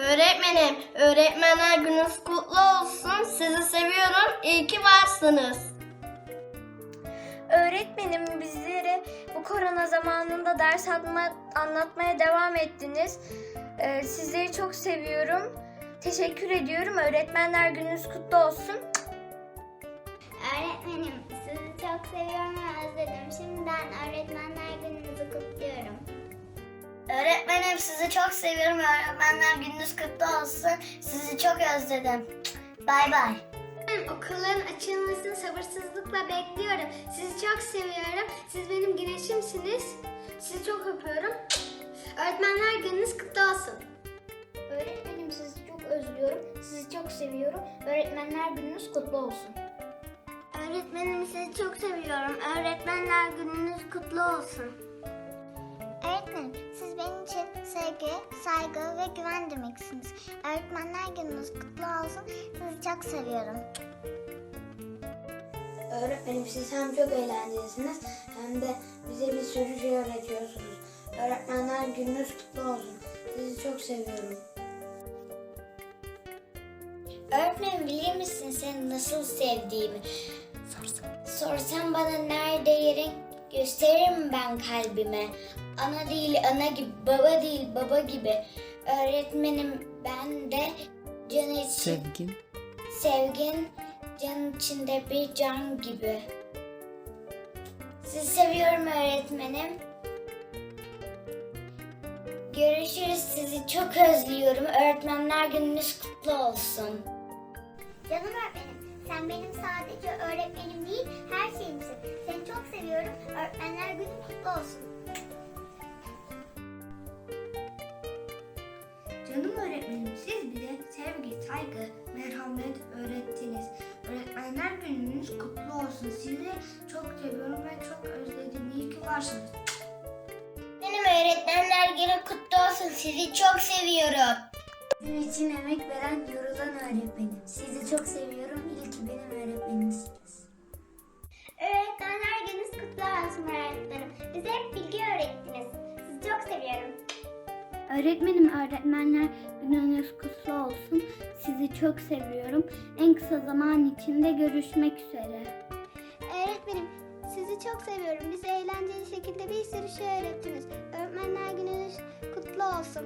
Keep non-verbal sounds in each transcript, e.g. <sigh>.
Öğretmenim, öğretmenler gününüz kutlu olsun. Sizi seviyorum. İyi ki varsınız. Öğretmenim bizlere bu korona zamanında ders anma- anlatmaya devam ettiniz. Ee, sizleri çok seviyorum. Teşekkür ediyorum. Öğretmenler gününüz kutlu olsun. Öğretmenim sizi çok seviyorum ve özledim. Şimdiden öğretmenler gününüzü kutluyorum. Öğretmenim sizi çok seviyorum. Öğretmenler gününüz kutlu olsun. Sizi çok özledim. Bay bay. Okulların açılmasını sabırsızlıkla bekliyorum. Sizi çok seviyorum. Siz benim güneşimsiniz. Sizi çok öpüyorum. Öğretmenler gününüz kutlu olsun. Öğretmenim sizi çok özlüyorum. Sizi çok seviyorum. Öğretmenler gününüz kutlu olsun. Öğretmenim sizi çok seviyorum. Öğretmenler gününüz kutlu olsun. Öğretmenim, siz benim için sevgi, saygı ve güven demeksiniz. Öğretmenler gününüz kutlu olsun. Sizi çok seviyorum. Öğretmenim siz hem çok eğlencelisiniz hem de bize bir sürü şey öğretiyorsunuz. Öğretmenler gününüz kutlu olsun. Sizi çok seviyorum. Öğretmenim bilir misin seni nasıl sevdiğimi? Sorsan bana nerede yerin gösteririm ben kalbime. Ana değil ana gibi, baba değil baba gibi. Öğretmenim ben de can için Sevgin. sevgin can içinde bir can gibi. Sizi seviyorum öğretmenim. Görüşürüz. Sizi çok özlüyorum. Öğretmenler gününüz kutlu olsun. Canım öğretmenim, sen benim sadece öğretmenim değil, her şeyimsin. Seni çok seviyorum. Öğretmenler günün kutlu olsun. Canım öğretmenim siz bize sevgi, saygı, merhamet öğrettiniz. Öğretmenler gününüz kutlu olsun. Sizi çok seviyorum ve çok özledim. İyi ki varsınız. Benim öğretmenler günü kutlu olsun. Sizi çok seviyorum. Sizin için emek veren, yorulan öğretmenim. Sizi çok seviyorum. İyi ki benim öğretmenimsiniz. Öğretmenler gününüz kutlu olsun öğretmenim. Bize hep bilgi öğrettiniz. Sizi çok seviyorum. Öğretmenim öğretmenler gününüz kutlu olsun. Sizi çok seviyorum. En kısa zaman içinde görüşmek üzere. Öğretmenim, sizi çok seviyorum. Bize eğlenceli şekilde bir sürü şey öğrettiniz. Öğretmenler gününüz kutlu olsun.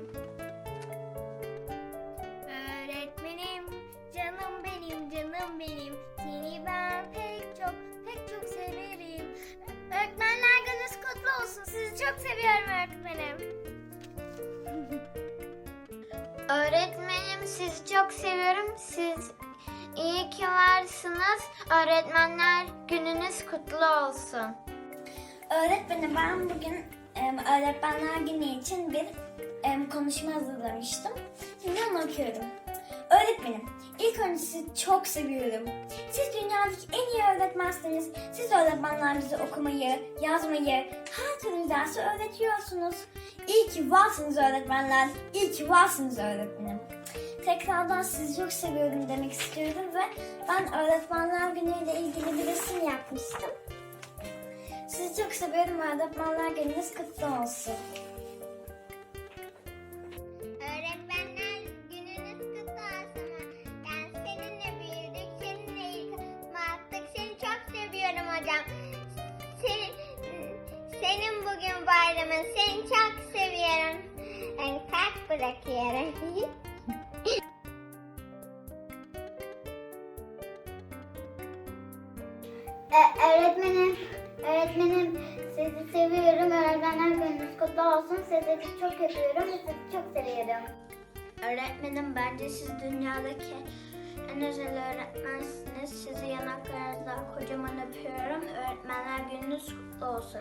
Sizi çok seviyorum. Siz iyi ki varsınız. Öğretmenler gününüz kutlu olsun. Öğretmenim ben bugün öğretmenler günü için bir konuşma hazırlamıştım. Şimdi onu okuyorum. Öğretmenim, ilk önce sizi çok seviyorum. Siz dünyadaki en iyi öğretmensiniz. Siz öğretmenler bize okumayı, yazmayı, her türlü dersi öğretiyorsunuz. İyi ki varsınız öğretmenler. İyi ki varsınız öğretmenim. Tekrardan sizi çok seviyorum demek istiyorum ve ben öğretmenler günüyle ilgili bir resim yapmıştım. Sizi çok seviyorum öğretmenler gününüz kutlu olsun. Bayramın. Seni çok seviyorum. Ben kalp bırakıyorum. <laughs> E, öğretmenim, öğretmenim sizi seviyorum. Öğretmenler gününüz kutlu olsun. Sizi çok öpüyorum. Sizi çok seviyorum. Öğretmenim bence siz dünyadaki en özel öğretmensiniz. Sizi yanaklarınızdan kocaman öpüyorum. Öğretmenler gününüz kutlu olsun.